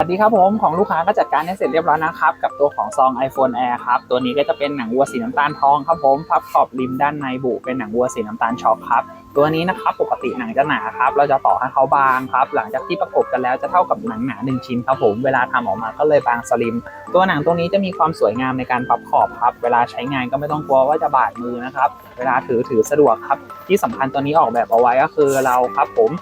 สวัสดีครับผมของลูกค้าก็จัดการให้เสร็จเรียบร้อยนะครับ กับตัวของซอง iPhone Air ครับตัวนี้ก็จะเป็นหนังวัวสีน้ำตาลทองครับผมพับขอบริมด้านในบุเป็นหนังวัวสีน้ำตาลช็อกครับตัวนี้นะครับปกติหนังจะหนาครับเราจะต่อให้เขาบางครับ หลังจากที่ประกบกันแล้วจะเท่ากับหนังหนาหนึ่งชิ้นครับผมเวลาทำออกมาก็เลยบางสลิม ตัวหนังตัวนี้จะมีความสวยงามในการพับขอบครับ เวลาใช้งานก็ไม่ต้องกลัวว่าจะบาดมือนะครับ เวลาถือถือสะดวกครับ ที่สำคัญตัวนี้ออกแบบเอาไว้ก็คือเราครับผม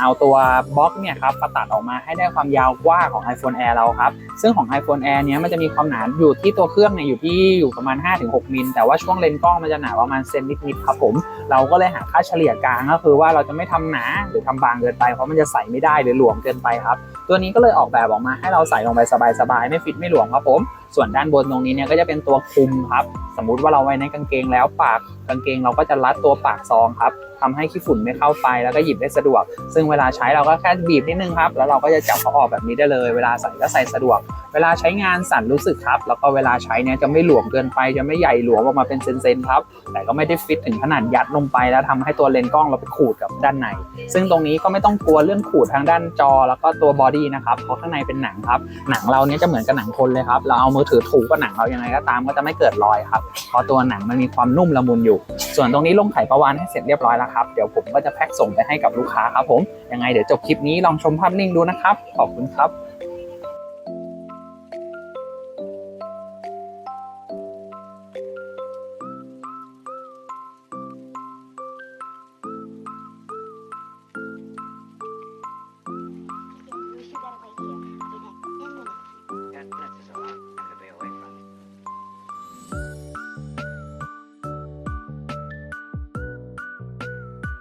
เอาตัวบล็อกเนี่ยครับมาตัดออกมาให้ได้ความยาวกว้างของ iPhone Air เราครับ ซึ่งของ iPhone Air เนี้ยมันจะมีความหนาอยู่ที่ตัวเครื่องเนี่ยอยู่ที่อยู่ประมาณ 5-6มิลแต่ว่าช่วงเลนส์กล้องมันจะหนาประมาณเซนนิดๆครับผม เราก็เลยหาค่าเฉลี่ยกลางก็คือว่าเราจะไม่ทำหนาหรือทำบางเกินไปเพราะมันจะใส่ไม่ได้หรือหลวมเกินไปครับ ตัวนี้ก็เลยออกแบบออกมาให้เราใส่ลงไปสบายๆไม่ฟิตไม่หลวมครับผมส่วนด้านบนตรงนี้เนี่ยก็จะเป็นตัวคุมครับ สมมุติว่าเราไว้ในกางเกงแล้วปากกางเกงเราก็จะรัดตัวปากซองครับทำให้ขี้ฝุ่นไม่เข้าไปแล้วก็หยิบได้สะดวก ซึ่งเวลาใช้เราก็แค่บีบนิดนึงครับ แล้วเราก็จะจับเขาออกแบบนี้ได้เลย เวลาใส่ก็ใส่สะดวก เวลาใช้งานสั่นรู้สึกครับ แล้วก็เวลาใช้เนี่ยจะไม่หลวมเกินไป จะไม่ใหญ่หลวมออกมาเป็นเซนๆครับ แต่ก็ไม่ได้ฟิตถึงขนาดยัดลงไป แล้วทำให้ตัวเลนส์กล้องเราไปขูดกับด้านใน ซึ่งตรงนี้ก็ไม่ต้องกลัวเรื่องขูดทางด้านจอ แล้วก็ตัวบอดี้นะครับ เพราะข้างในเป็นหนังครับ หนังเราเนี่ยจะเหมือนกับหนังคนเลยครับ เราเอามือถือถูกับหนังเรายังไงก็ตามก็จะไม่เกิดรอยครับเพราะตัวหนังมันมีความนุ่มละมุนอยู่ ส่วนตรงนี้ลงไขประวานให้เสร็จเรียบร้อยแล้วครับเดี๋ยวผมก็จะแพ็คส่งไปให้กับลูกค้าครับผมยังไงเดี๋ยวจบคลิปนี้ลองชมภาพนิ่งดูนะครับขอบคุณครับ